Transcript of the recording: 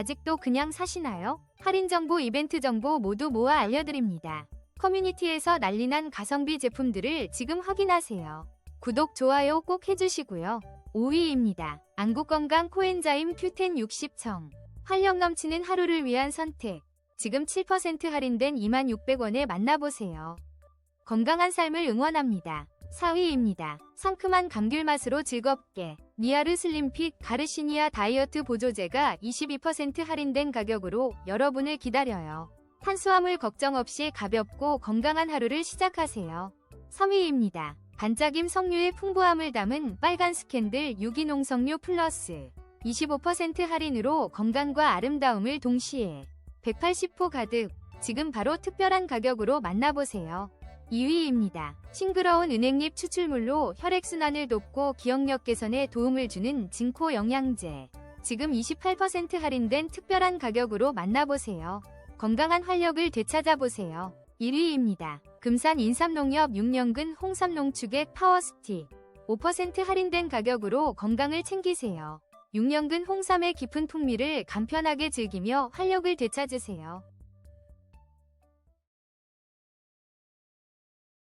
아직도 그냥 사시나요? 할인 정보, 이벤트 정보 모두 모아 알려드립니다. 커뮤니티에서 난리난 가성비 제품들을 지금 확인하세요. 구독, 좋아요 꼭 해주시고요. 5위입니다. 안구건강 코엔자임 큐텐 60청. 활력 넘치는 하루를 위한 선택. 지금 7% 할인된 26,600원에 만나보세요. 건강한 삶을 응원합니다. 4위입니다. 상큼한 감귤 맛으로 즐겁게. 미아르 슬림핏 가르시니아 다이어트 보조제가 22% 할인된 가격으로 여러분을 기다려요. 탄수화물 걱정 없이 가볍고 건강한 하루를 시작하세요. 3위입니다. 반짝임 석류의 풍부함을 담은 빨간 스캔들 유기농 석류 플러스 25% 할인으로 건강과 아름다움을 동시에 180호 가득 지금 바로 특별한 가격으로 만나보세요. 2위입니다. 싱그러운 은행잎 추출물로 혈액순환을 돕고 기억력 개선에 도움을 주는 진코 영양제. 지금 28% 할인된 특별한 가격으로 만나보세요. 건강한 활력을 되찾아보세요. 1위입니다. 금산 인삼농협 6년근 홍삼농축액 파워스틱. 5% 할인된 가격으로 건강을 챙기세요. 6년근 홍삼의 깊은 풍미를 간편하게 즐기며 활력을 되찾으세요.